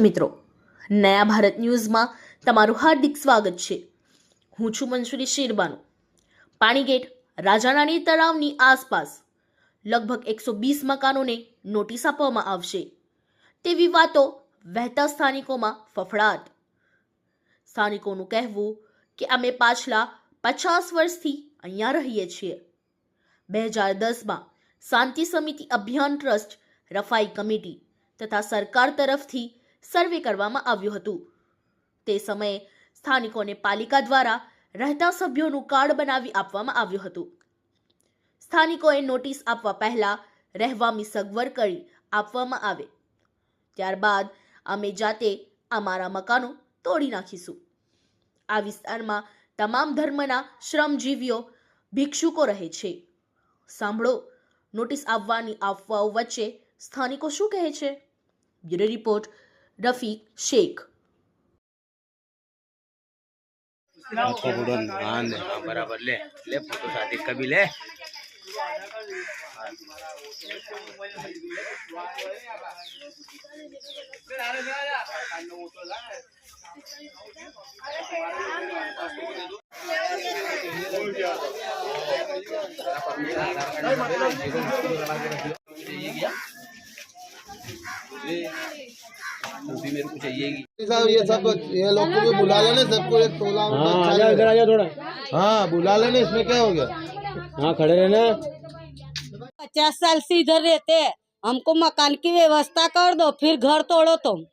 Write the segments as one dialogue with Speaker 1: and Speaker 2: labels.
Speaker 1: મિત્રો, નયા ભારત ન્યૂઝમાં તમારું હાર્દિક સ્વાગત છે. હું છું મંસુરી શેરબાનુ. પાણીગેટ, રાજાનાની તળાવની આસપાસ લગભગ એકસો વીસ મકાનોને નોટિસ આપવામાં આવશે. તેવી વાતો વહેતા સ્થાનિકોમાં ફફડાટ. સ્થાનિકોનું કહેવું કે અમે પાછલા પચાસ વર્ષથી અહીંયા રહીએ છીએ. બે હજાર દસમાં શાંતિ સમિતિ અભિયાન ટ્રસ્ટ રફાઈ કમિટી તથા સરકાર તરફથી સર્વે કરવામાં આવ્યું હતું. તે સમયે સ્થાનિકોને પાલિકા દ્વારા રહેતા સભ્યોનું કાર્ડ બનાવી આપવામાં આવ્યું હતું. સ્થાનિકોએ નોટિસ આપવા પહેલા રહેવાની સગવડ કરી આપવામાં આવે. ત્યારબાદ અમે જાતે અમારા મકાનો તોડી નાખીશું. આ વિસ્તારમાં તમામ ધર્મના શ્રમજીવીઓ, ભિક્ષુકો રહે છે. સાંભળો, નોટિસ આવવાની અફવાઓ વચ્ચે સ્થાનિકો શું કહે છે? Bureau report
Speaker 2: Rafiq Shaikh. हाँ, बराबर ले ले फ़ोटो शादी ले। मेरे को चाहिए
Speaker 3: साहब ये सब ये लोग को बुला लेना सबको एक टोला
Speaker 4: हाँ आजा इधर आजा थोड़ा।
Speaker 3: हाँ बुला लेना इसमें क्या हो गया?
Speaker 4: हाँ खड़े रहना।
Speaker 5: पचास साल से इधर रहते हैं। हमको मकान की व्यवस्था कर दो फिर घर तोड़ो तुम।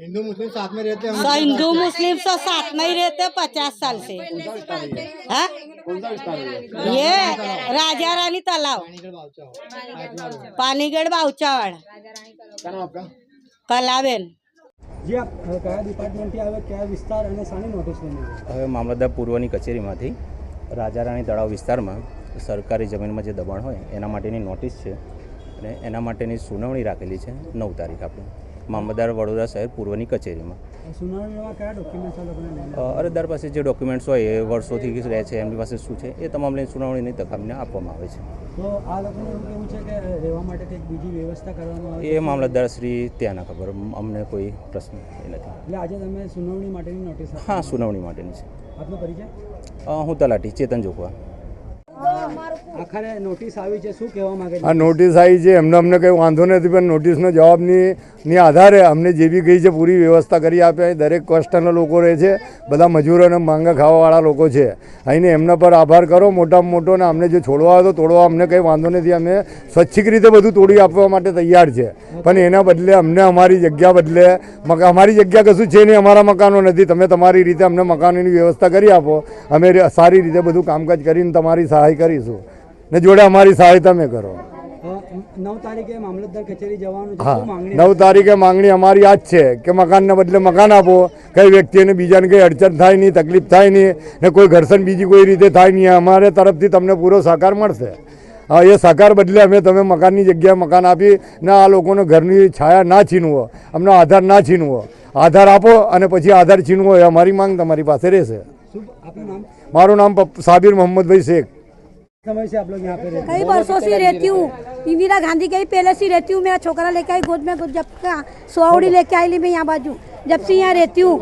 Speaker 3: हिंदू मुस्लिम साथ में रहते हैं
Speaker 5: सब हिंदू मुस्लिम सब साथ में ही रहते पचास साल से। हाँ? ये राजा रानी तालाब। पानीगढ़ बाउचावाड़। कलाबेन।
Speaker 4: જે કયા ડિપાર્ટમેન્ટથી આવે કયા વિસ્તાર અને શાની નોટિસ લેવાની
Speaker 2: હવે મામલતદાર પૂર્વની કચેરીમાંથી રાજારાણી તળાવ વિસ્તારમાં સરકારી જમીનમાં જે દબાણ હોય એના માટેની નોટિસ છે અને એના માટેની સુનાવણી રાખેલી છે નવ તારીખ આપણે મામલતદાર વડોદરા શહેર પૂર્વની કચેરીમાં.
Speaker 4: સુનાવણીમાં કયા ડોક્યુમેન્ટ્સ
Speaker 2: અરજદાર પાસે જે ડોક્યુમેન્ટ્સ હોય એ વર્ષોથી રહે છે એમની પાસે શું છે એ તમામ લઈને સુનાવણીની તકામીને આપવામાં આવે છે.
Speaker 4: તો આ લોકોનું એવું કેવું છે કે માટે કંઈક બીજી વ્યવસ્થા કરવામાં આવે
Speaker 2: એ મામલતદાર શ્રી ત્યાંના ખબર અમને કોઈ પ્રશ્ન એ નથી.
Speaker 4: એટલે આજે તમે સુનાવણી માટેની નોટિસ
Speaker 2: હા સુનાવણી માટેની છે.
Speaker 4: આપનો પરિચય?
Speaker 2: હું તલાટી ચેતન જોખવા.
Speaker 4: આખરે નોટિસ આવી છે
Speaker 6: એમને અમને કંઈ વાંધો નથી, પણ નોટિસનો જવાબની આધારે અમને જે બી ગઈ છે, પૂરી વ્યવસ્થા કરી આપે. દરેક કસ્ટના લોકો રહે છે, બધા મજૂરો અને માંગા ખાવાવાળા લોકો છે. અહીંને એમના પર આભાર કરો, મોટામાં મોટો, ને અમને જે છોડવા હતો તોડવા, અમને કંઈ વાંધો નથી. અમે સ્વચ્છિક રીતે બધું તોડી આપવા માટે તૈયાર છે. પણ એના બદલે અમને અમારી જગ્યા બદલે અમારી જગ્યા કશું છે નહીં, અમારા મકાનો નથી. તમે તમારી રીતે અમને મકાનોની વ્યવસ્થા કરી આપો. અમે સારી રીતે બધું કામકાજ કરીને તમારી સહાય કરીશું. ને જોડે અમારી સહાય તમે કરો.
Speaker 4: નવ તારીખે મામલતદાર કચેરી જવાનું
Speaker 6: હા.
Speaker 4: માંગણી
Speaker 6: નવ તારીખે માંગણી અમારી આ જ છે કે મકાનને બદલે મકાન આપો. કઈ વ્યક્તિને બીજાને કંઈ અડચણ થાય નહીં તકલીફ થાય નહીં ને કોઈ ઘર્ષણ બીજી કોઈ રીતે થાય નહીં. અમારે તરફથી તમને પૂરો સહકાર મળશે. હા એ સહકાર બદલે અમે તમે મકાનની જગ્યાએ મકાન આપી ને આ લોકોને ઘરની છાયા ના છીનવો અમને આધાર ના છીનવો. આધાર આપો અને પછી આધાર છીનવો એ અમારી માંગ તમારી પાસે રહેશે. મારું નામ સાબિર મોહમ્મદભાઈ શેખ.
Speaker 4: समय से आप लोग यहाँ पे रहते
Speaker 7: कई वर्षों से रहती हूँ। इंदिरा गांधी के ही पहले से रहती हूँ। मेरा छोकरा लेके आई गोद में जब का सुहावड़ी लेके आई ली मैं यहाँ बाजू। जब से यहाँ रहती हूँ।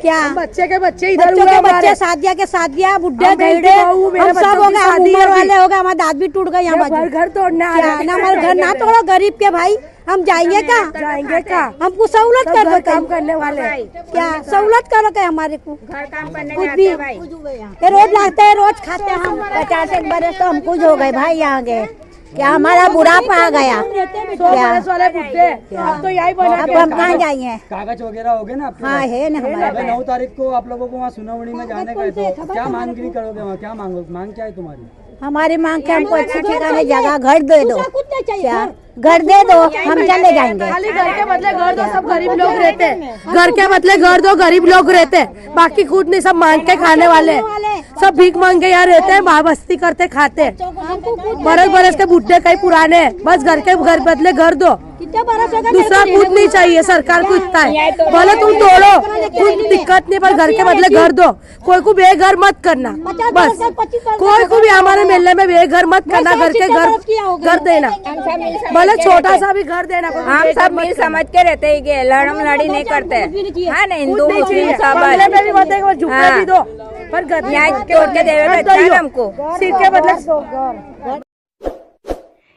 Speaker 7: क्या?
Speaker 8: बच्चे के बच्चे इधर
Speaker 7: बच्चों के। बच्चे शादिया के शादिया बुढ़े
Speaker 8: मेरे
Speaker 7: हम सब हो गए हम
Speaker 8: शादी
Speaker 7: उम्र वाले हो गए हमारा दांत भी टूट गए यहाँ बाजू।
Speaker 8: घर तोड़ना
Speaker 7: हमारा घर ना तोड़ो गरीब के भाई। हम जाएँगे क्या
Speaker 8: जाएँगे क्या
Speaker 7: हमको सहूलत कर दो
Speaker 8: काम। करने वाले।
Speaker 7: क्या? सहूलत करो क्या? हमारे को।
Speaker 8: घर काम करने
Speaker 7: कुछ भी ये रोज लाते हैं रोज खाते हैं हम।
Speaker 8: पचास एक बरस तो हम कुछ हो गए। भाई यहाँ गए।
Speaker 7: क्या हमारा बुढ़ापा आ गया?
Speaker 8: अब तो यही
Speaker 7: अब हम कहाँ जाएँगे?
Speaker 4: कागज़ वगैरह हो गए ना
Speaker 7: हाँ है ना हमारे
Speaker 4: नौ तारीख को आप लोगों को वहाँ सुनावणी में जाने का है तो क्या मांगनी करोगे वहाँ? क्या मांगो मांग क्या है तुम्हारी?
Speaker 7: हमारी मांग के हमको अच्छी ठिकाने जगह घर दे दो। क्या? घर दे दो हम चले जाएँगे।
Speaker 8: खाली घर के बदले घर दो सब गरीब लोग रहते हैं। घर के बदले घर दो गरीब लोग रहते हैं। बाकी खुद नहीं सब मांग के खाने वाले सब भीख मांग के यहाँ रहते हैं बस्ती करते खाते बरस बरस के बुढ़े कई पुराने बस घर के घर बदले घर दो।
Speaker 7: कितने हो
Speaker 8: दूसरा कुछ नहीं चाहिए सरकार को इतना है। बोले तुम तोड़ो। कुछ दिक्कत नहीं पर घर के बदले घर दो। कोई को बेघर मत करना। बस। कोई को भी हमारे मेले में बेघर मत करना घर के घर। घर देना। भले छोटा सा भी घर देना।
Speaker 9: हम सब मिल समझ के रहते हैं कि लड़म लड़ी नहीं करते।
Speaker 7: नहीं।
Speaker 9: हाँ हिंदू मुस्लिम सब
Speaker 8: हैं।
Speaker 9: हाँ।
Speaker 8: पर घर
Speaker 9: न्याय तोड़ के देवे तो अच्छा है हमको।
Speaker 8: सिर के बदले